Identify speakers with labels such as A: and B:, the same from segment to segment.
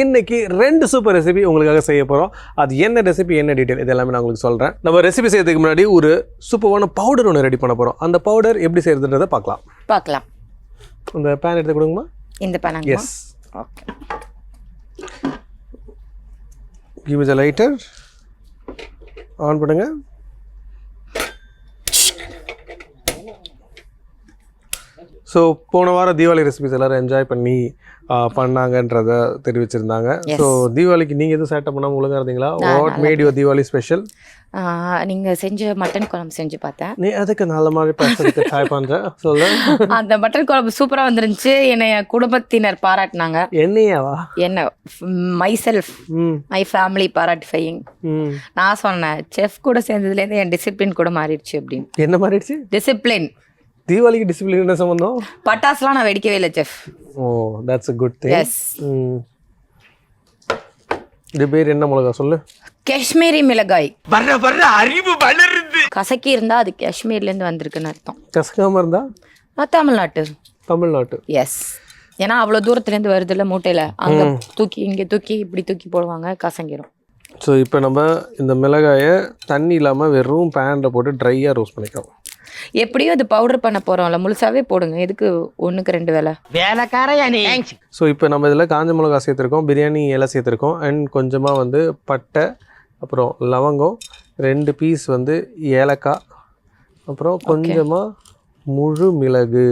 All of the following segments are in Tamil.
A: இன்னைக்கு ரெண்டு சூப்பர் ரெசிபி உங்களுக்காக செய்ய போகிறோம் அது என்ன ரெசிபி என்ன டீட்டெயில் இது எல்லாமே நான் உங்களுக்கு சொல்கிறேன் நம்ம ரெசிபி செய்யறதுக்கு முன்னாடி ஒரு சூப்பரான பவுடர் ஒன்று ரெடி பண்ண போகிறோம் அந்த பவுடர் எப்படி செய்யறதுன்றதை பார்க்கலாம்.
B: பார்க்கலாம்.
A: அந்த பேன் எடுத்து கொடுங்கம்மா.
B: இந்த பணங்க
A: yes
B: okay
A: give the lighter on பண்ணுங்க. ஸோ போன வாரம் தீபாவளி ரெசிபிஸ் எல்லாரும் என்ஜாய் பண்ணி பண்ணாங்கன்றத தெரிவிச்சிருந்தாங்க. ஸோ தீபாவளிக்கு நீங்கள் எதுவும் சேட்டை பண்ணாமல் ஒழுங்கா இருந்தீங்களா what made your Deepavali special
B: நீங்க செஞ்ச மட்டன் குழம்பு செஞ்சு பார்த்தேன்.
A: நீ அதுக்கு நல்ல மாதிரி பேசுறதுக்கு ட்ரை பண்ணுறேன் சொல்லு.
B: அந்த மட்டன் குழம்பு சூப்பரா வந்துருந்துச்சு. என்னை என் குடும்பத்தினர் பாராட்டினாங்க.
A: என்னையாவா?
B: என்ன மை. செல்ஃப்
A: ம்
B: ஃபேமிலி பாராட்டிஃபையிங் நான் சொன்னேன் செஃப் கூட சேர்ந்ததுலேருந்து என் டிசிப்ளின் கூட மாறிடுச்சு அப்படின்னு.
A: என்ன மாறிடுச்சு?
B: டிசிப்ளின்
A: தீபாவளிக்கு டிசிப்ளின் என்ன சம்மந்தம்
B: பட்டாசுலாம் நான் வெடிக்கவே இல்லை chef.
A: Oh that's a good thing
B: yes
A: இது பேர் என்ன மிளகா? சொல்லு.
B: காஷ்மீரி மிளகாய்.
C: வர்ற வர்ற அறிவு வளருது.
B: கசக்கி இருந்தா அது காஷ்மீர்லேருந்து வந்திருக்குன்னு அர்த்தம்.
A: கசக்காம இருந்தா?
B: நான் தமிழ்நாட்டு.
A: தமிழ்நாட்டு.
B: எஸ் ஏன்னா அவ்வளோ தூரத்துலேருந்து வருதுல்ல மூட்டையில். அங்கே தூக்கி இங்கே தூக்கி இப்படி தூக்கி போடுவாங்க கசங்கிரும்.
A: ஸோ இப்போ நம்ம இந்த மிளகாயை தண்ணி இல்லாமல் வெறும் பேனில் போட்டு ட்ரையாக ரோஸ்ட் பண்ணிக்கிறோம்
B: எப்படியும் அது பவுடர் பண்ண போகிறோம்ல முழுசாவே போடுங்க. எதுக்கு ஒன்றுக்கு ரெண்டு வேலை
C: வேலைக்காரையா
A: ஸோ இப்போ நம்ம இதில் காஞ்ச மிளகா சேர்த்துருக்கோம் பிரியாணி இலை சேர்த்துருக்கோம் அண்ட் கொஞ்சமாக வந்து பட்டை அப்புறம் லவங்கம் ரெண்டு பீஸ் வந்து ஏலக்காய் அப்புறம் கொஞ்சமாக முழு மிளகு.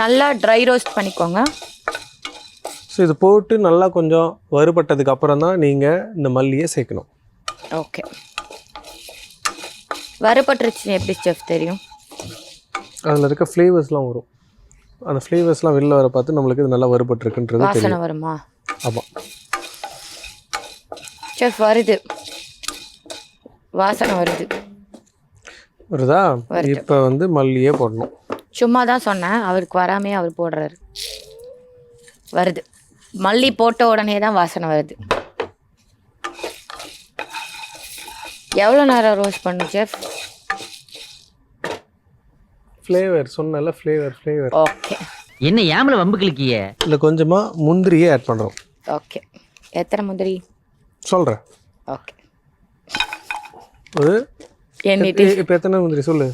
B: நல்லா ட்ரை ரோஸ்ட் பண்ணிக்கோங்க.
A: ஸோ இது போட்டு நல்லா கொஞ்சம் வறுபட்டதுக்கு அப்புறம் தான் நீங்கள் இந்த மல்லியை சேர்க்கணும்.
B: ஓகே வறுபட்டுருச்சு எப்படி செஃப் தெரியும்?
A: அதில் இருக்க ஃப்ளேவர்ஸ்லாம் வரும். அந்த ஃப்ளேவர்ஸ்லாம் வெளில வர பார்த்து நம்மளுக்கு இது நல்லா வறுபட்டுருக்குன்றது தெரியும்.
B: வாசனை வருமா?
A: ஆமாம்
B: செஃப் வருது. வாசனை வருது.
A: வருதா? இப்போ வந்து மல்லியே போடணும்.
B: சும்மா தான் சொன்னேன். அவருக்கு வராமே அவர் போடுறாரு. வருது. மல்லி போட்ட உடனே தான் வாசனை வருது. எவ்வளோ நேரம் ரோஸ்ட் பண்ணும் செஃப்
A: ஃப்ளேவர் சொன்னல ஃப்ளேவர் ஃப்ளேவர்
B: ஓகே
C: என்ன ஏமல வம்பு கிழக்கிய
A: இதில் கொஞ்சமாக முந்திரியே ஆட் பண்ணுறோம்
B: ஓகே எத்தனை முந்திரி?
A: சொல்கிறேன்
B: ஓகே
A: ஒரு
B: எண்ணிட்டு
A: இப்போ எத்தனை முந்திரி சொல்லு?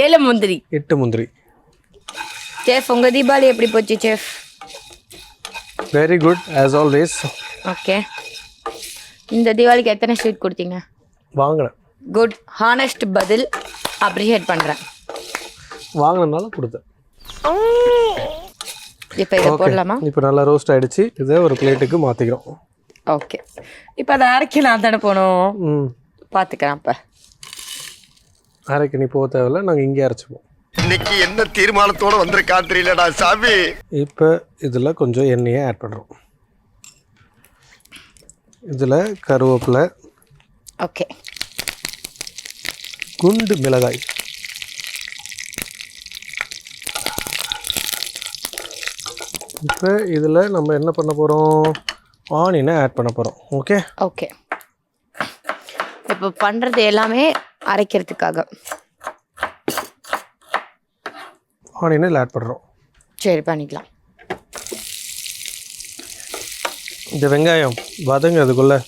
B: ஏழு முந்திரி.
A: எட்டு முந்திரி.
B: செஃப் உங்க தீபாவளி எப்படி போச்சு chef
A: very good as always
B: okay இந்த தீபாவளிக்கு எத்தனை ஸ்வீட் கொடுத்தீங்க?
A: வாங்கினேன்.
B: குட் ஹானஸ்ட் பதில். அப்ரிஷியேட் பண்ணுறேன்
A: வாங்கினனால கொடுத்தேன்.
B: இப்போ இதை போடலாமா?
A: இப்போ நல்லா ரோஸ்ட் ஆயிடுச்சு. இதை ஒரு பிளேட்டுக்கு மாற்றிக்கிறோம்
B: ஓகே இப்போ அதை அரைக்க நான் தானே போகணும்?
A: ம்.
B: பார்த்துக்கிறேன் அப்போ.
A: அரைக்கு நீ போக தேவையில்ல. நாங்கள் இங்கே அரைச்சிப்போம்.
D: இன்னைக்கு என்ன தீர்மானத்தோட வந்திருக்கா தெரியலடா சாமி.
A: இப்போ இதில் கொஞ்சம் எண்ணெயை ஆட் பண்ணுறோம் இதில் கருவேப்பிலை
B: ஓகே.
A: குண்டு மிளகாய். இப்போ இதில் நம்ம என்ன பண்ண போகிறோம் ஆனியனை ஆட் பண்ண போகிறோம் ஓகே
B: ஓகே. இப்போ பண்ணுறது எல்லாமே அரைக்கிறதுக்காக.
A: ஆனியனை ஆட் பண்ணுறோம்
B: சரி பண்ணிக்கலாம்.
A: இந்த வெங்காயம் வதங்கிறதுக்குள்ளே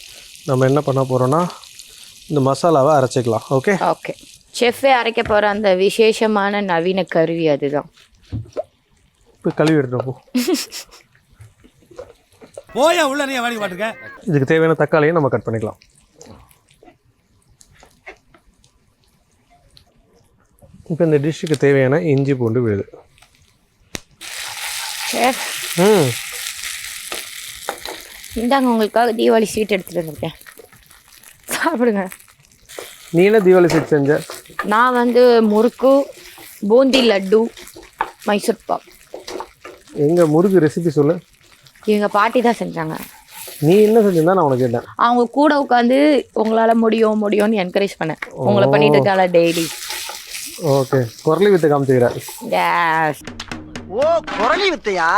A: நம்ம என்ன பண்ண போகிறோன்னா இந்த மசாலாவை அரைச்சிக்கலாம் ஓகே
B: ஓகே செஃப்பே அரைக்க போகிற அந்த விசேஷமான நவீன கருவி அதுதான்.
A: இப்போ கழுவி எடுத்துட்டு போ.
E: போயா உள்ள நீ வேலைக்கு பாட்டுக்க
A: இதுக்கு தேவையான தக்காளியை நம்ம கட் பண்ணிக்கலாம். இப்போ இந்த டிஷ்ஷுக்கு தேவையான இஞ்சி பூண்டு விழுது.
B: செஃப்
A: ம்.
B: இந்தாங்க உங்களுக்காக தீபாவளி ஸ்வீட் எடுத்துகிட்டு வந்திருக்கேன். சாப்பிடுங்க.
A: நீ என்ன தீபாவளி ஸ்வீட் செஞ்ச?
B: நான் வந்து முறுக்கு பூந்தி லட்டு மைசூர் பாக்.
A: எங்க முறுக்கு ரெசிபி சொல்லு.
B: எங்கள் பாட்டி தான் செஞ்சாங்க.
A: நீ என்ன செஞ்சிருந்தா நான் உனக்கு கேட்டேன். அவங்க
B: கூட உட்காந்து உங்களால் முடியும் முடியும்னு என்கரேஜ் பண்ணேன். உங்களை பண்ணிட்டு இருக்கால டெய்லி
A: ஓகே குரலி வித்து காமிச்சுக்கிற
B: Yes.
C: ஓ குரலி வித்தையா?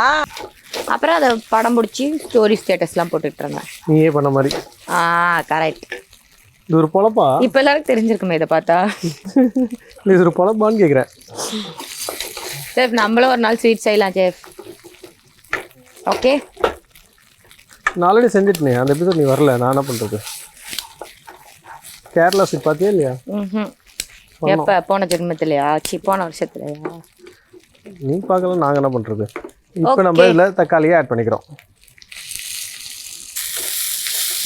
B: அப்புறம் அதை படம் பிடிச்சி ஸ்டோரி ஸ்டேட்டஸ்லாம் போட்டுட்டு இருந்தேன்.
A: நீயே பண்ண மாதிரி.
B: ஆ கரெக்ட்
A: இது ஒரு பொழப்பா?
B: இப்போ எல்லாருக்கும் தெரிஞ்சிருக்குமே இதை பார்த்தா.
A: இது ஒரு பொழப்பான்னு கேட்குறேன்
B: செஃப் நம்மளும் ஒரு நாள் ஸ்வீட் செய்யலாம் செஃப். ஓகே
A: நான் ஆல்ரெடி செஞ்சுட்டேனே அந்த எபிசோட் நீ வரல நான் என்ன பண்ணுறது கேரளா ஸ்வீட் பார்த்தியா இல்லையா?
B: ம் எப்போ? போன ஜென்மத்திலையா? சி போன வருஷத்துலையா?
A: நீ பார்க்கல நாங்கள் என்ன பண்ணுறது இப்போ நம்ம இதில் தக்காளியை ஆட் பண்ணிக்கிறோம்.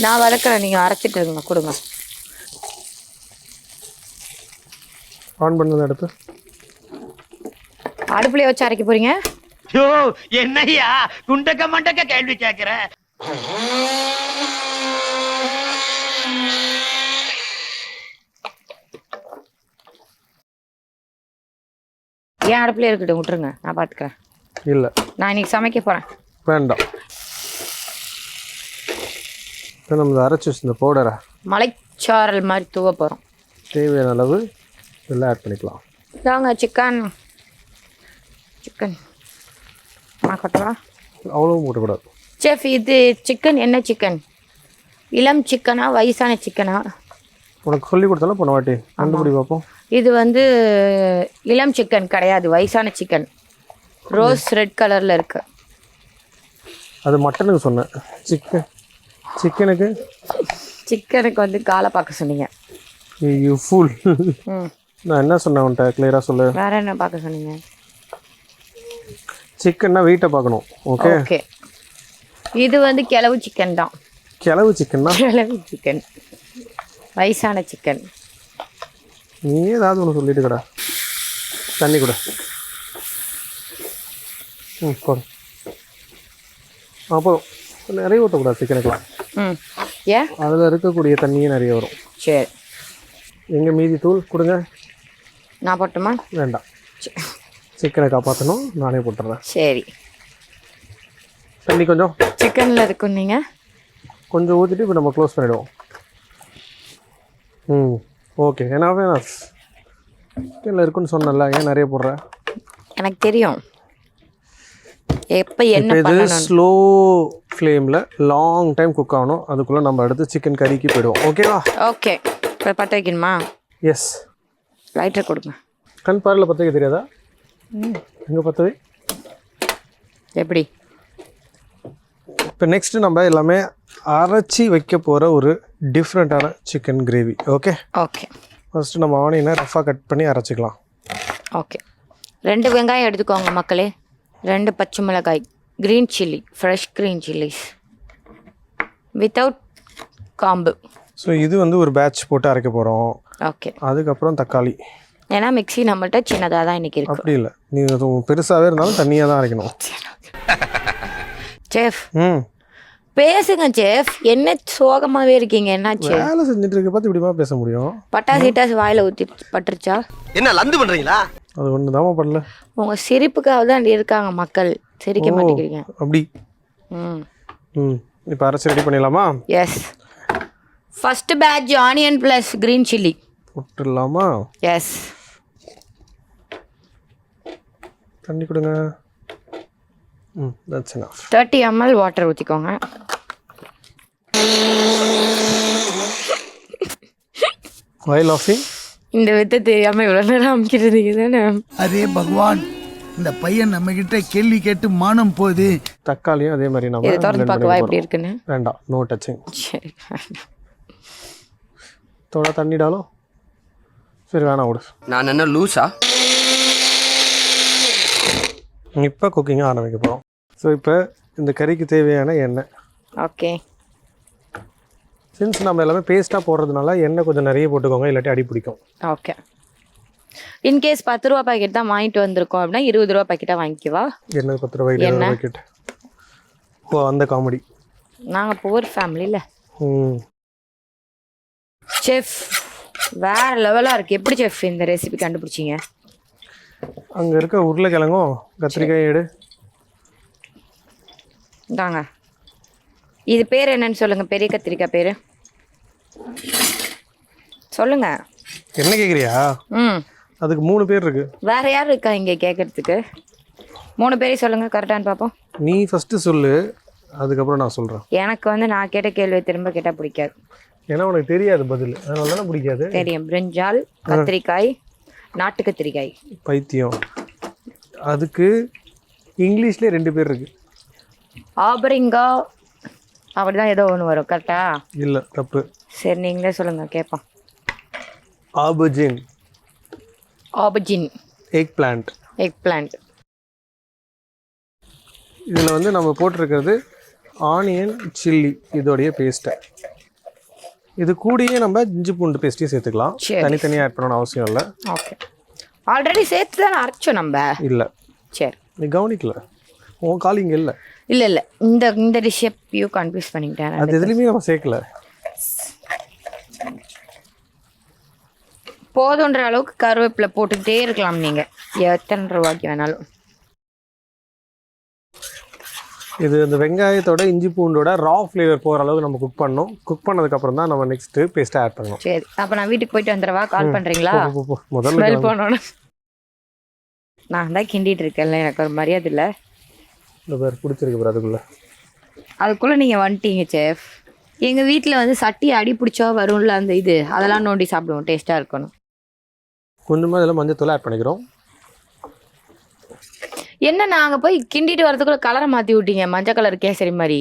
B: நான் வளர்க்குறேன் நீங்கள் அரைச்சிட்டு இருங்க. கொடுங்க.
A: ஆன் பண்ணது அடுத்து
B: அடுப்புலயே வச்சு அரைக்க போறீங்க?
C: யோ என்னய்யா குண்டக்க மண்டக்க கேள்வி கேக்குற?
B: ஏன் அடுப்புலயே இருக்கட்டும். விட்டுருங்க. நான் பார்த்துக்கிறேன்
A: இல்லை.
B: நான் இன்னைக்கு சமைக்க போகிறேன்
A: வேண்டாம். இப்போ நம்ம அரைச்சி வச்சிருந்த பவுடரை
B: மலைச்சாரல் மாதிரி தூவ போகிறோம்
A: தேவையான அளவு இதெல்லாம் ஆட் பண்ணிக்கலாம்.
B: இதாங்க சிக்கன் சிக்கன் கொட்டவா
A: அவ்வளவும் போட்டக்கூடாது.
B: செஃப் இது சிக்கன் என்ன சிக்கன் இளம் சிக்கனா வயசான சிக்கனா
A: உனக்கு சொல்லி கொடுத்தாலும் போன வாட்டி. கண்டுபிடி பார்ப்போம்.
B: இது வந்து இளம் சிக்கன் கிடையாது வயசான சிக்கன் ரோஸ் ரெட் கலரில் இருக்கு.
A: அது மட்டனுக்கு சொன்னேன். சிக்கன் சிக்கனுக்கு
B: சிக்கனுக்கு வந்து காலை பார்க்க சொன்னீங்க.
A: யூ ஃபுல் நான் என்ன சொன்னேன் உன்ட்ட கிளியராக சொல்லு.
B: வேற என்ன பார்க்க சொன்னீங்க?
A: சிக்கன்னா வெயிட்டை பார்க்கணும். ஓகே
B: ஓகே இது வந்து கிளவு சிக்கன் தான்.
A: கிளவு சிக்கன்னா
B: கிளவு சிக்கன் வயசான சிக்கன்
A: நீ ஏதாவது ஒன்று சொல்லிட்டு கடா. தண்ணி கூட. ம் போடு அப்புறம் நிறைய ஊற்றக்கூடாது சிக்கனுக்குலாம்
B: ம். ஏன்?
A: அதில் இருக்கக்கூடிய தண்ணியே நிறைய வரும்.
B: சரி.
A: எங்கள் மீதி தூள் கொடுங்க.
B: நான் போட்டுமா?
A: வேண்டாம். சிக்கனை காப்பாற்றணும் நானே போட்டுறேன்.
B: சரி.
A: தண்ணி கொஞ்சம்.
B: சிக்கனில் இருக்கும் நீங்கள்
A: கொஞ்சம் ஊற்றிட்டு இப்போ நம்ம க்ளோஸ் பண்ணிவிடுவோம் ம் ஓகே ஏன்னா வேணாம். சிக்கனில் இருக்குன்னு சொன்னல ஏன் நிறைய போடுற?
B: எனக்கு தெரியும். எப்போ என்ன
A: இது ஸ்லோ ஃப்ளேமில் லாங் டைம் குக் ஆகணும். அதுக்குள்ளே நம்ம அடுத்து சிக்கன் கறிக்கு போயிடுவோம். ஓகேவா
B: ஓகே இப்போ பற்ற வைக்கணுமா?
A: எஸ்
B: லைட்டர் கொடுங்க.
A: கண் பார்வையில் பற்ற வைக்க தெரியாதா எங்கே பற்றவை
B: எப்படி?
A: இப்போ நெக்ஸ்ட்டு நம்ம எல்லாமே அரைச்சி வைக்க போகிற ஒரு டிஃப்ரெண்ட்டான chicken gravy okay
B: okay
A: first நம்ம ஆனியனை ரஃபாக கட் பண்ணி அரைச்சிக்கலாம்.
B: ஓகே ரெண்டு வெங்காயம் எடுத்துக்கோங்க மக்களே. ரெண்டு பச்சை மிளகாய் green chilli fresh green chillies without காம்பு.
A: ஸோ இது வந்து ஒரு பேட்ச் போட்டு அரைக்க போகிறோம்
B: ஓகே
A: அதுக்கப்புறம் தக்காளி.
B: ஏன்னா மிக்ஸி நம்மள்ட்ட சின்னதாக தான் இன்றைக்கி இருக்கு.
A: அப்படி இல்லை. நீங்கள் பெருசாகவே இருந்தாலும் தண்ணியாக தான் அரைக்கணும்.
B: செஃப்
A: ம்.
B: பேசுங்க செஃப் என்ன சோகமாகவே இருக்கீங்க? என்னாச்சு?
A: வேலை செஞ்சுட்டு இருக்க பார்த்து இப்படிமா பேச முடியும்?
B: பட்டாசு கிட்டாசு வாயில் ஊற்றி பட்டுருச்சா?
D: என்ன லந்து பண்றீங்களா?
A: அது ஒன்று தாமா பண்ணல.
B: உங்கள் சிரிப்புக்காக தான் இருக்காங்க மக்கள். சிரிக்க மாட்டேங்கிறீங்க.
A: அப்படி?
B: ம்.
A: ம் இப்போ அரைச்சி ரெடி பண்ணிடலாமா?
B: Yes first batch onion plus green chilli
A: விட்டுடலாமா
B: yes
A: தண்ணி கொடுங்க. Um that's
B: thirty ML water ஊற்றிக்கோங்க
A: ஆயில் ஆஃபிங்
B: இந்த வித்தை தெரியாம இவ்வளவு நேரம் அமைக்கிறதுக்கு தானே?
E: அரே பகவான் இந்த பையன் நம்ம கிட்ட கேள்வி கேட்டு மானம் போகுது
A: தக்காளியும் அதே மாதிரி நம்ம
B: இதை திறந்து பார்க்கவா இருக்குன்னு?
A: வேண்டாம் நோ டச்சிங்
B: சரி
A: தோட தண்ணிடாலும் சரி வேணாம் விடு.
F: நான் என்ன லூஸா
A: இப்போ குக்கிங் ஆரம்பிக்க போகிறோம் ஸோ இப்போ இந்த கறிக்கு தேவையான எண்ணெய்.
B: ஓகே
A: சின்ஸ் நம்ம எல்லாமே பேஸ்ட்டாக போடுறதுனால எண்ணெய் கொஞ்சம் நிறைய போட்டுக்கோங்க இல்லாட்டி அடி பிடிக்கும்.
B: ஓகே இன்கேஸ் பத்து ரூபா பாக்கெட் தான் வாங்கிட்டு வந்திருக்கோம் அப்படின்னா இருபது ரூபா பாக்கெட்டாக வாங்கிக்குவா?
A: எண்ணெய் பத்து ரூபாய் இருபது
B: எண்ணெய்?
A: பாக்கெட் ஓ அந்த காமெடி
B: நாங்கள் புவர் ஃபேமிலியில்
A: ம்.
B: செஃப் வேற லெவலாக இருக்குது எப்படி செஃப் இந்த ரெசிபி கண்டுபிடிச்சிங்க?
A: அங்கே இருக்க உருளைக்கிழங்கும் கத்திரிக்காய் எடு.
B: இந்தாங்க. இது பேர் என்னன்னு சொல்லுங்கள் பெரிய கத்திரிக்காய் பேர். சொல்லுங்க.
A: என்ன கேட்குறியா
B: ம்.
A: அதுக்கு மூணு பேர் இருக்கு.
B: வேற யார் இருக்கா இங்கே கேட்கறதுக்கு மூணு பேரையும் சொல்லுங்க கரெக்டான்னு பார்ப்போம்
A: நீ ஃபஸ்ட்டு சொல்லு அதுக்கப்புறம் நான் சொல்கிறேன்
B: எனக்கு வந்து நான் கேட்ட கேள்வி திரும்ப கேட்டால் பிடிக்காது.
A: ஏன்னா உனக்கு தெரியாது பதில். அதனால தானே பிடிக்காது?
B: தெரியும். பிரிஞ்சால் கத்திரிக்காய் நாட்டு கத்திரிக்காய்.
A: பைத்தியம். அதுக்கு இங்கிலீஷ்லேயே ரெண்டு பேர் இருக்கு.
B: ஆபரிங்கா அப்படிதான் ஏதோ ஒன்று வரும் கரெக்டா
A: இல்லை தப்பு.
B: சரி நீங்களே சொல்லுங்க கேட்போம்
A: aubergine.
B: Aubergine.
A: Eggplant
B: eggplant
A: இதில் வந்து நம்ம போட்டிருக்கிறது ஆனியன் சில்லி இதோடைய பேஸ்ட்டை இது கூடயே நம்ம இஞ்சி பூண்டு பேஸ்ட்டையும் சேர்த்துக்கலாம்.
B: சரி.
A: தனித்தனியாக ஆட் பண்ணணும்னு அவசியம் இல்லை.
B: ஓகே ஆல்ரெடி சேர்த்து தான் அரைச்சோம் நம்ம?
A: இல்லை.
B: சரி.
A: நீ கவனிக்கல. உன் கால் இங்கே இல்லை.
B: இல்லை இல்லை. இந்த இந்த டிஷ்ஷை பியூ கன்ஃபியூஸ் பண்ணிக்கிட்டேன்.
A: அது எதுலையுமே நம்ம சேர்க்கல.
B: போதுன்ற அளவுக்கு கருவேப்பிலை போட்டுக்கிட்டே இருக்கலாம் நீங்கள் எத்தனை ரூபாய்க்கு வேணாலும்.
A: இது இந்த வெங்காயத்தோட இஞ்சி பூண்டோட ரா ஃப்ளேவர் போகிற அளவுக்கு நம்ம குக் பண்ணணும் குக் பண்ணதுக்கப்புறம் தான் நம்ம நெக்ஸ்ட்டு பேஸ்ட்டை ஆட் பண்ணணும்.
B: சரி. அப்போ நான் வீட்டுக்கு போயிட்டு வந்துடவா? கால் பண்ணுறீங்களா.
A: முதல்ல.
B: பண்ணோன்னு நான் தான் கிண்டிட்டு இருக்கேன்ல. எனக்கு ஒரு மரியாதை இல்லை.
A: இந்த பேர் பிடிச்சிருக்கு bro அதுக்குள்ள.
B: அதுக்குள்ளே நீங்கள் வந்துட்டீங்க செஃப் எங்கள் வீட்டில் வந்து சட்டி அடி பிடிச்சா வரும்ல அந்த இது. அதெல்லாம் நோண்டி சாப்பிடுவோம் டேஸ்ட்டாக இருக்கணும்.
A: கொஞ்சமாக இதில் மஞ்சத்தூள் ஆட் பண்ணிக்கிறோம்.
B: என்ன நாங்கள் போய் கிண்டிட்டு வரதுக்குள்ள கலரை மாற்றி விட்டீங்க மஞ்சள் கலர் கேசரி மாதிரி.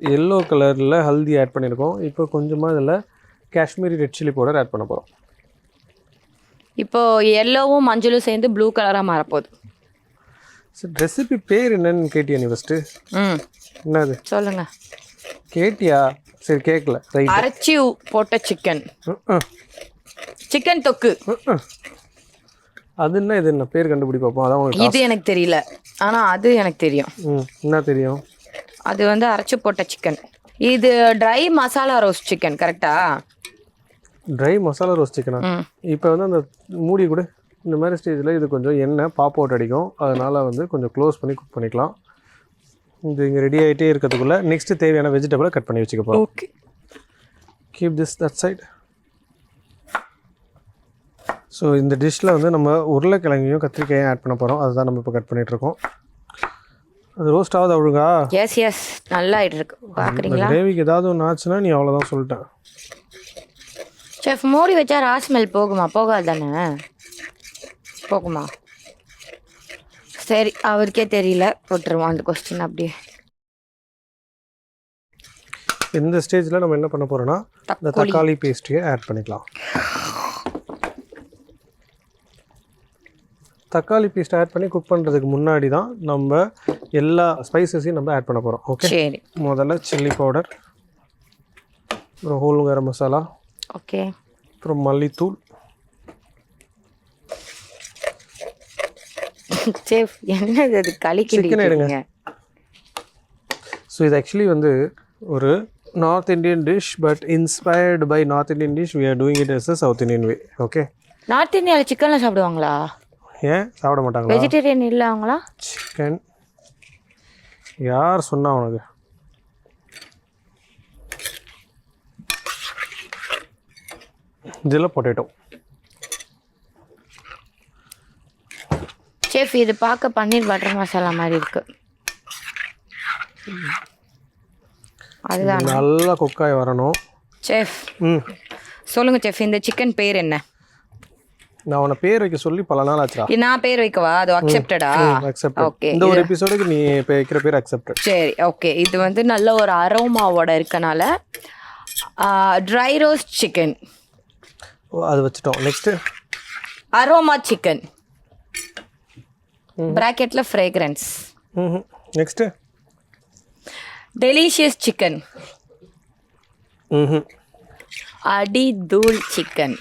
A: எல்லோ கலரில் ஹல்தி ஆட் பண்ணியிருக்கோம். இப்போ கொஞ்சமாக இதில் Kashmiri red chilli powder add பண்ண போகிறோம்
B: இப்போ எல்லோவும் மஞ்சளும் சேர்ந்து ப்ளூ கலராக மாறப்போகுது.
A: சரி ரெசிபி பேர் என்னன்னு கேட்டியா நீ ஃபஸ்ட்டு
B: ம்.
A: என்னது?
B: சொல்லுங்க.
A: கேட்டியா? சரி கேட்கல ரைட்
B: அரைச்சி போட்ட சிக்கன் சிக்கன் தொக்கு.
A: அது என்ன இது என்ன? பேர் கண்டுபிடி பார்ப்போம் அதான் உனக்கு
B: இது எனக்கு தெரியல. ஆனால் அது எனக்கு தெரியும்.
A: ம் என்ன தெரியும்?
B: அது வந்து அரைச்சி போட்ட சிக்கன் இது ட்ரை மசாலா ரோஸ்ட் சிக்கன் கரெக்டா
A: ட்ரை மசாலா ரோஸ்ட் சிக்கனா இப்போ வந்து அந்த மூடி கூட இந்த மாதிரி ஸ்டேஜில் இது கொஞ்சம் எண்ணெய் பாப் அவுட் அடிக்கும். அதனால் வந்து கொஞ்சம் க்ளோஸ் பண்ணி குக் பண்ணிக்கலாம். இது இங்கே ரெடி ஆகிட்டே இருக்கிறதுக்குள்ள நெக்ஸ்ட் தேவையான வெஜிடபிளை கட் பண்ணி வச்சுக்க போகிறோம்
B: okay
A: keep this that side so இந்த டிஷ்ஷில் வந்து நம்ம உருளைக்கிழங்கையும் கத்திரிக்காயும் ஆட் பண்ண போகிறோம் அதுதான் நம்ம இப்போ கட் பண்ணிகிட்ருக்கோம் அது ரோஸ்ட் ஆகுது ஒழுங்கா
B: எஸ் எஸ் நல்லா ஆயிட்டு இருக்கு பார்க்குறீங்களா
A: கிரேவிக்கு ஏதாவது ஒன்று ஆச்சுன்னா நீ அவ்வளோதான் சொல்லிட்டேன்
B: செஃப் மூடி வச்சா ரா ஸ்மெல் போகுமா? போகாது தானே? போகுமா? சரி அவருக்கே தெரியல. போட்டுருவோம் அந்த கொஸ்டின் அப்படியே.
A: இந்த ஸ்டேஜில் நம்ம என்ன பண்ண போகிறோம்னா இந்த
B: தக்காளி.
A: பேஸ்ட்ரியை ஆட் பண்ணிக்கலாம். தக்காளி பேஸ்ட் ஆட் பண்ணி குக் பண்ணுறதுக்கு முன்னாடி தான் நம்ம எல்லா ஸ்பைசஸையும் நம்ம ஆட் பண்ண போகிறோம் ஓகே
B: சரி.
A: முதல்ல சில்லி பவுடர் அப்புறம் ஹோல் கரம் மசாலா
B: ஓகே
A: அப்புறம் மல்லித்தூள்
B: செஃப். என்னது அது களி. கிண்டிங்க
A: ஸோ இது ஆக்சுவலி வந்து ஒரு north Indian dish but inspired by north Indian dish are doing it as a south Indian way okay
B: north இந்தியாவில் சிக்கனில் சாப்பிடுவாங்களா?
A: ஏன்? சாப்பிட மாட்டாங்களா?
B: வெஜிடேரியன் இல்லை அவங்களா?
A: சிக்கன் யார் சொன்னா உனக்கு? இதில் பொட்டேட்டோ
B: செஃப் இது பார்க்க பன்னீர் பட்டர் மசாலா மாதிரி இருக்கு. அதுதான்?
A: நல்லா குக்காய் வரணும்.
B: செஃப்
A: ம்.
B: சொல்லுங்க செஃப் இந்த சிக்கன் பேர் என்ன?
A: நான் உன்னை பேர் வைக்க சொல்லி பல நாள் ஆச்சுடா.
B: நான் பேர் வைக்கவா? அது அக்செப்டடா
A: அக்செப்ட்
B: ஓகே
A: இந்த ஒரு எபிசோடுக்கு நீ வைக்கிற பேர் அக்செப்டட்
B: சரி ஓகே இது வந்து நல்ல ஒரு அரோமாவோட இருக்கனால ட்ரை ரோஸ்ட் சிக்கன்
A: அது வச்சுட்டோம். நெக்ஸ்ட்டு
B: அரோமா சிக்கன் ப்ராக்கெட்ல fragrance
A: hmm next
B: delicious chicken அடி தூள் சிக்கன்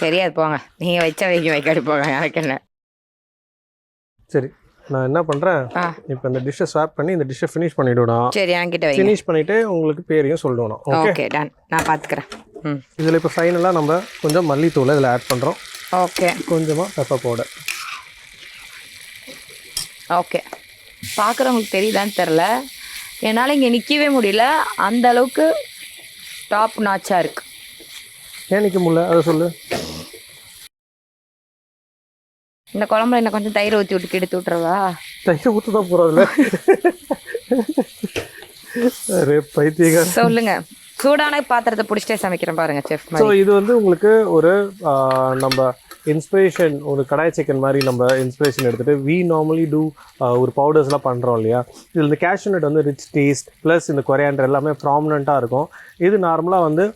B: தெரியாது போங்க. நீங்க வச்சா வைக்க வைக்காடி போங்க. எனக்கு என்ன?
A: சரி நான் என்ன பண்ணுறேன் இப்போ இந்த டிஷ்ஷை ஸ்வாப் பண்ணி இந்த டிஷ்ஷை ஃபினிஷ் பண்ணிவிடணும்
B: சரி என்கிட்ட
A: ஃபினிஷ் பண்ணிவிட்டு உங்களுக்கு பேரையும் சொல்லணும் ஓகே
B: ஓகே டன் நான் பார்த்துக்கிறேன் ம்.
A: இதில் இப்போ ஃபைனலாக நம்ம கொஞ்சம் மல்லித்தூளை இதில் ஆட் பண்ணுறோம்
B: ஓகே
A: கொஞ்சமாக பெப்பர் பவுடர்
B: ஓகே பார்க்குறவங்களுக்கு தெரியுதான்னு தெரில என்னால் இங்கே நிற்கவே முடியல. அந்த அளவுக்கு டாப் நாச்சாக இருக்கு.
A: ஏன் நிற்க முடியல? அதை சொல்லு.
B: இந்த குழம்புல என்ன கொஞ்சம் தயிர் ஊற்றி விட்டு கெடுத்து விட்றவா
A: தயிர் ஊற்று தான் போகிறதில்ல அரே பைத்தியக்கார
B: சொல்லுங்க. சூடான பாத்திரத்தை பிடிச்சிட்டே சமைக்கிறேன் பாருங்க செஃப்
A: ஸோ இது வந்து உங்களுக்கு ஒரு நம்ம இன்ஸ்பிரேஷன் ஒரு கடாய் சிக்கன் மாதிரி நம்ம இன்ஸ்பிரேஷன் எடுத்துகிட்டு வி நார்மலி டூ ஒரு பவுடர்ஸ்லாம் பண்ணுறோம் இல்லையா? இதில் இந்த cashew வந்து ரிச் டேஸ்ட் ப்ளஸ் இந்த கொரியாண்டர் எல்லாமே ப்ராமினண்ட்டாக இருக்கும். இது நார்மலாக வந்து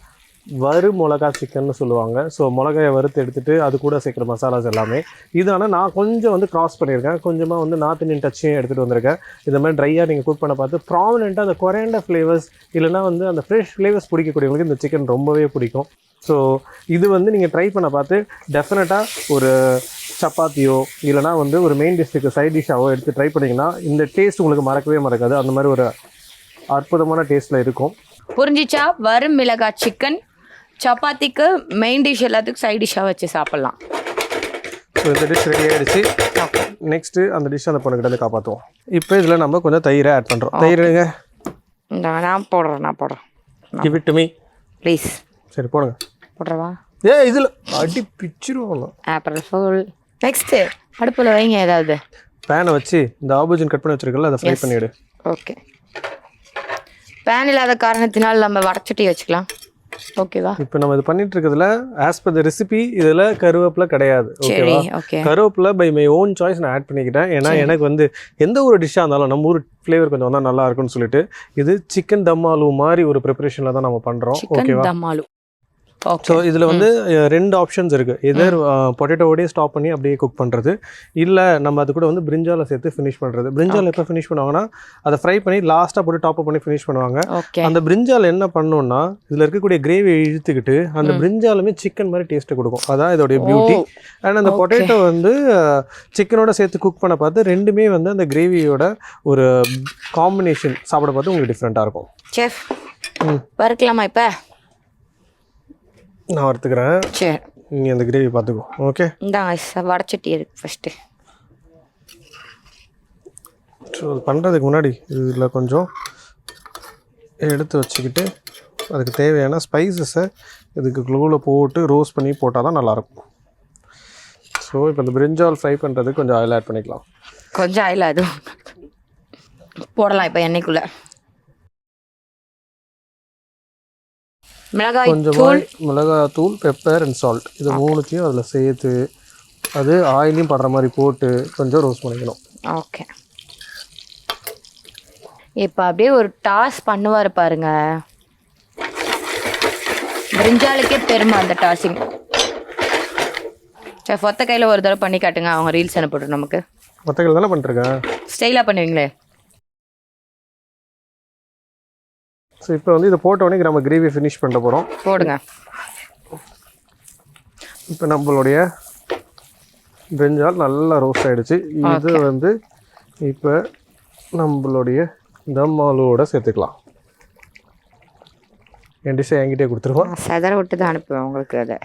A: வறு மிளகா சிக்கன்னு சொல்லுவாங்க. ஸோ மிளகாயை வறுத்து எடுத்துகிட்டு அது கூட சேர்க்குற மசாலாஸ் எல்லாமே. இது ஆனால் நான் கொஞ்சம் வந்து க்ராஸ் பண்ணியிருக்கேன். கொஞ்சமாக வந்து நார்த் இந்தியன் டச்சையும் எடுத்துகிட்டு வந்திருக்கேன். இந்த மாதிரி ட்ரையாக நீங்கள் குக் பண்ண பார்த்து ப்ராமினெண்ட்டாக அந்த கொரேண்ட ஃப்ளேவர்ஸ் இல்லைனா வந்து அந்த ஃப்ரெஷ் ஃப்ளேவர்ஸ் பிடிக்கக்கூடியவங்களுக்கு இந்த சிக்கன் ரொம்பவே பிடிக்கும். ஸோ இது வந்து நீங்கள் ட்ரை பண்ண பார்த்து டெஃபினட்டாக ஒரு சப்பாத்தியோ இல்லைனா வந்து ஒரு மெயின் டிஷ்ஷுக்கு சைட் டிஷ்ஷாவோ எடுத்து ட்ரை பண்ணிங்கன்னா இந்த டேஸ்ட் உங்களுக்கு மறக்கவே மறக்காது. அந்த மாதிரி ஒரு அற்புதமான டேஸ்ட்டில் இருக்கும்.
B: புரிஞ்சிச்சா? வரும் மிளகாய் சிக்கன் சப்பாத்திக்கு மெயின் டிஷ் எல்லாத்துக்கும் சைட் டிஷ்ஷாக வச்சு சாப்பிட்லாம்.
A: ஸோ இந்த டிஷ் ரெடி ஆகிடுச்சு நெக்ஸ்ட்டு அந்த டிஷ் அந்த பொண்ணுக்கிட்ட காப்பாற்றுவோம் இப்போ இதில் நம்ம கொஞ்சம் தயிரை ஆட் பண்ணுறோம் தயிர் எடுங்க.
B: இந்த நான் போடுறேன் நான் போடுறேன்.
A: Give it to me
B: please
A: சரி போடுங்க.
B: போடுறவா
A: ஏ இதில் அடி பிச்சிருவோம்
B: ஆப்பிள் ஃபுல் நெக்ஸ்ட்டு அடுப்பில் வைங்க ஏதாவது.
A: பேனை வச்சு இந்த ஆபோஜன் கட் பண்ணி வச்சிருக்கல அதை ஃப்ரை பண்ணிவிடு
B: ஓகே பேன் இல்லாத காரணத்தினால் நம்ம வடச்சட்டி வச்சுக்கலாம். ஓகேவா
A: இப்போ நம்ம இது பண்ணிட்டு இருக்கிறதுல ஆஸ் பர் த ரெசிபி இதில் கருவேப்பிலை கிடையாது. ஓகேவா
B: ஓகே
A: கருவேப்பிலை பை மை ஓன் சாய்ஸ் நான் ஆட் பண்ணிக்கிட்டேன். ஏன்னா எனக்கு வந்து எந்த ஒரு டிஷ்ஷாக இருந்தாலும் நம்ம ஊர் ஃப்ளேவர் கொஞ்சம் வந்தால் நல்லா இருக்கும்னு சொல்லிட்டு இது சிக்கன் தம் ஆலு மாதிரி ஒரு ப்ரிப்பரேஷனில் தான் நம்ம பண்ணுறோம் ஓகேவா
B: தம் ஆலு.
A: ஸோ இதில் வந்து ரெண்டு ஆப்ஷன்ஸ் இருக்குது எதர் பொட்டேட்டோவோடய ஸ்டாப் பண்ணி அப்படியே குக் பண்ணுறது இல்லை நம்ம அது கூட வந்து பிரிஞ்சால சேர்த்து ஃபினிஷ் பண்ணுறது பிரிஞ்சால் எப்போ ஃபினிஷ் பண்ணுவாங்கன்னா அதை ஃப்ரை பண்ணி லாஸ்ட்டாக போட்டு டாப் பண்ணி ஃபினிஷ் பண்ணுவாங்க. அந்த பிரிஞ்சால் என்ன பண்ணணும்னா இதில் இருக்கக்கூடிய கிரேவியை இழுத்துக்கிட்டு அந்த பிரிஞ்சாலுமே சிக்கன் மாதிரி டேஸ்ட்டு கொடுக்கும். அதான் இதோடைய பியூட்டி அண்ட் அந்த பொட்டேட்டோ வந்து சிக்கனோட சேர்த்து குக் பண்ண பார்த்து ரெண்டுமே வந்து அந்த கிரேவியோட ஒரு காம்பினேஷன் சாப்பிட பார்த்து உங்களுக்கு டிஃப்ரெண்ட்டாக இருக்கும்.
B: செஃப் வறுக்கலாமா இப்போ?
A: நான் வறுத்துக்கிறேன்.
B: சரி.
A: நீ அந்த கிரேவி பார்த்துக்கோ ஓகே
B: இந்தாங்க ச- வடச்சட்டி இருக்கு ஃபஸ்ட்டு
A: ஸோ அது பண்ணுறதுக்கு முன்னாடி இதில் கொஞ்சம் எடுத்து வச்சுக்கிட்டு அதுக்கு தேவையான ஸ்பைசஸை இதுக்கு க்ளூவில் போட்டு ரோஸ்ட் பண்ணி போட்டால் தான் நல்லாயிருக்கும். ஸோ இப்போ இந்த பிரிஞ்சால் ஃப்ரை பண்ணுறதுக்கு கொஞ்சம் ஆயில் ஆட் பண்ணிக்கலாம்.
B: கொஞ்சம் ஆயில் அது போடலாம் இப்போ எண்ணெய்க்குள்ள. மிளகாய் தூள்.
A: கொஞ்சமாக மிளகாத்தூள் பெப்பர் அண்ட் சால்ட் இது மூணுத்தையும் அதில் சேர்த்து அது ஆயிலையும் படுற மாதிரி போட்டு கொஞ்சம் ரோஸ்ட் பண்ணிக்கணும்.
B: ஓகே இப்போ அப்படியே ஒரு டாஸ் பண்ணுவார் பாருங்க. பிரிஞ்சாலுக்கே பெருமை அந்த டாஸிங் சரி ஒத்த கையில் ஒரு தடவை பண்ணி காட்டுங்க. அவங்க ரீல்ஸ் அனுப்பிட்டு நமக்கு.
A: மற்றகள் தானே பண்ணிருக்கேன்
B: ஸ்டைலாக பண்ணுவீங்களே?
A: ஸோ இப்போ வந்து இதை போட்ட உடனே நம்ம கிரேவி ஃபினிஷ் பண்ண போகிறோம்
B: போடுங்க.
A: இப்போ நம்மளுடைய பிரிஞ்சால் நல்லா ரோஸ்ட் ஆயிடுச்சு. இது வந்து இப்போ நம்மளுடைய தம் ஆலுவோட சேர்த்துக்கலாம். என் டிஷ்ஷை என்கிட்டே கொடுத்துருவோம்
B: செதற விட்டு தான் அனுப்புவேன் உங்களுக்கு அதை.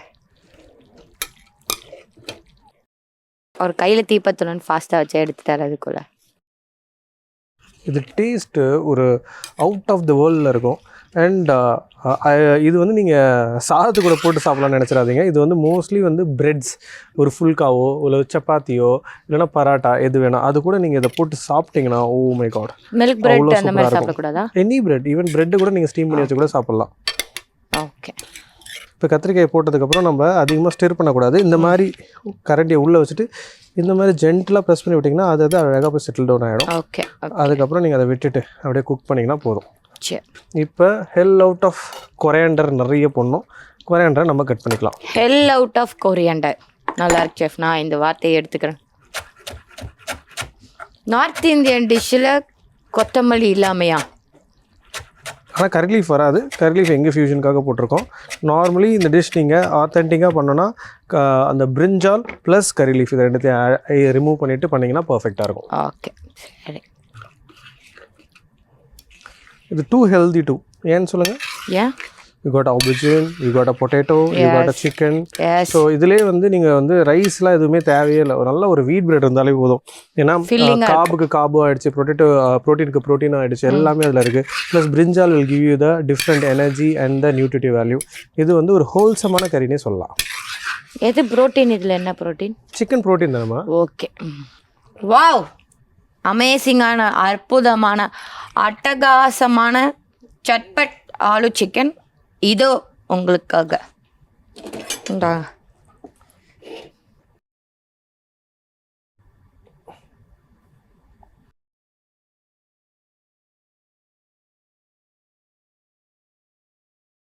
B: ஒரு கையில் தீப்பத்தணும்னு ஃபாஸ்ட்டாக வச்சு எடுத்துட்டார் அதுக்குள்ள
A: இது டேஸ்ட்டு ஒரு அவுட் ஆஃப் த வேர்ல்டில் இருக்கும். அண்ட் இது வந்து நீங்கள் சாதத்து கூட போட்டு சாப்பிடலாம்னு நினச்சிடாதீங்க. இது வந்து மோஸ்ட்லி வந்து பிரெட்ஸ் ஒரு ஃபுல்காவோ இல்லை சப்பாத்தியோ இல்லைன்னா பராட்டா எது வேணாம் அது கூட நீங்கள் இதை போட்டு சாப்பிட்டீங்கன்னா oh my God
B: milk bread அந்த மாதிரி. சாப்பிடக்கூடாதா?
A: எனி பிரெட் ஈவன் பிரெட்டு கூட நீங்கள் ஸ்டீம் பண்ணி வச்சு கூட சாப்பிட்லாம்.
B: ஓகே
A: இப்போ கத்திரிக்காய் போட்டதுக்கப்புறம் நம்ம அதிகமாக ஸ்டிர் பண்ணக்கூடாது. இந்த மாதிரி கரண்டியை உள்ளே வச்சுட்டு இந்த மாதிரி ஜென்டலாக ப்ரெஸ் பண்ணி விட்டிங்கன்னா அது அது அழகாக போய் செட்டில் டவுன் ஆகிடும்
B: ஓகே
A: அதுக்கப்புறம் நீங்கள் அதை விட்டுட்டு அப்படியே குக் பண்ணிங்கன்னா போதும்.
B: சரி.
A: இப்போ ஹெல் அவுட் ஆஃப் கொரையாண்டர் நிறைய போடணும். கொரையாண்டரை நம்ம கட் பண்ணிக்கலாம்.
B: ஹெல் அவுட் ஆஃப் கொரியண்டர் நல்லா இருக்கு செஃப் நான் இந்த வார்த்தையை எடுத்துக்கிறேன். நார்த் இந்தியன் டிஷ்ஷில் கொத்தமல்லி இல்லாமையா?
A: ஆனால் கரி லீஃப் வராது. கரி லீஃப் எங்கள் ஃபியூஷனுக்காக போட்டிருக்கோம். நார்மலி இந்த டிஷ் நீங்கள் ஆத்தென்டிக்காக பண்ணோன்னா அந்த பிரிஞ்சால் ப்ளஸ் கரி லீஃப் இதை ரெண்டுத்தையும் ரிமூவ் பண்ணிவிட்டு பண்ணிங்கன்னா பர்ஃபெக்டாக இருக்கும்.
B: ஓகே சரி.
A: இது டூ ஹெல்தி டூ ஏன்னு சொல்லுங்கள்
B: ஏன்
A: you got aubergine you got a potato you got a chicken so இதுலேயே வந்து நீங்கள் வந்து ரைஸ்லாம் எதுவுமே தேவையே இல்லை. ஒரு நல்ல ஒரு வீட் பிரெட் இருந்தாலே போதும். ஏன்னா காபுக்கு காபு ஆயிடுச்சு பொட்டேட்டோ ப்ரோட்டீனுக்கு ப்ரோட்டீன் ஆயிடுச்சு எல்லாமே அதில் இருக்குது plus brinjal will give you the different energy and the nutritive value இது வந்து ஒரு ஹோல்சமான கறினே சொல்லலாம்.
B: எது புரோட்டீன் இதில் என்ன புரோட்டீன்
A: சிக்கன் ப்ரோட்டீன் தானேம்மா?
B: ஓகே வாவ் அமேசிங்கான அற்புதமான அட்டகாசமான சட்பட் ஆலு சிக்கன் இதோ உங்களுக்காக இந்தாங்க